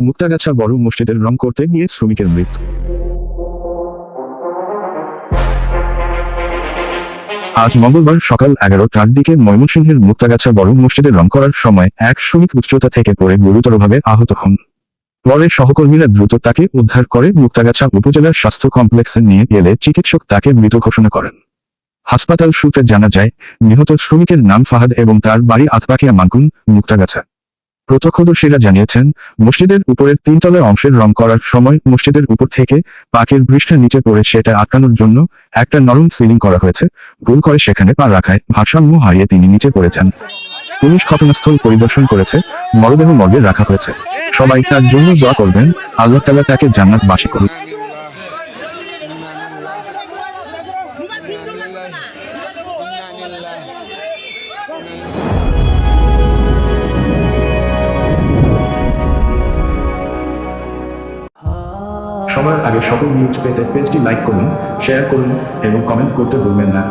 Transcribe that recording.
মুক্তাগাছা বড় মসজিদের রং করতে গিয়ে শ্রমিকের মৃত্যু। আজ মঙ্গলবার সকাল এগারোটার দিকে ময়মনসিংহের মুক্তাগাছা বড় মসজিদের রং করার সময় এক শ্রমিক উচ্চতা থেকে পড়ে গুরুতরভাবে আহত হন। পরে সহকর্মীরা দ্রুত তাকে উদ্ধার করে মুক্তাগাছা উপজেলা স্বাস্থ্য কমপ্লেক্সে নিয়ে গেলে চিকিৎসক তাকে মৃত ঘোষণা করেন। হাসপাতাল সূত্রে জানা যায়, নিহত শ্রমিকের নাম ফাহাদ এবং তার বাড়ি আতপাকিয়া মানকুন মুক্তাগাছা। প্রত্যক্ষদর্শীরা জানিয়েছেন, মসজিদের উপরের তিনতলা অংশের রং করার সময় মসজিদের উপর থেকে পাকের বৃষ্ঠা নিচে পড়ে সেটা আটকানোর জন্য একটা নরম সিলিং করা হয়েছে। ভুল করে সেখানে পা রাখায় ভারসাম্য হারিয়ে তিনি নিচে পড়ে যান পুলিশ ঘটনাস্থল পরিদর্শন করেছে, মরদেহ মর্গে রাখা হয়েছে। সবাই তার জন্য দোয়া করবেন, আল্লাহ তালা তাকে জান্নাত বাসী করুন সবার আগে সকল নিউজ পেতে পেজটি লাইক করুন শেয়ার করুন এবং কমেন্ট করতে ভুলবেন না।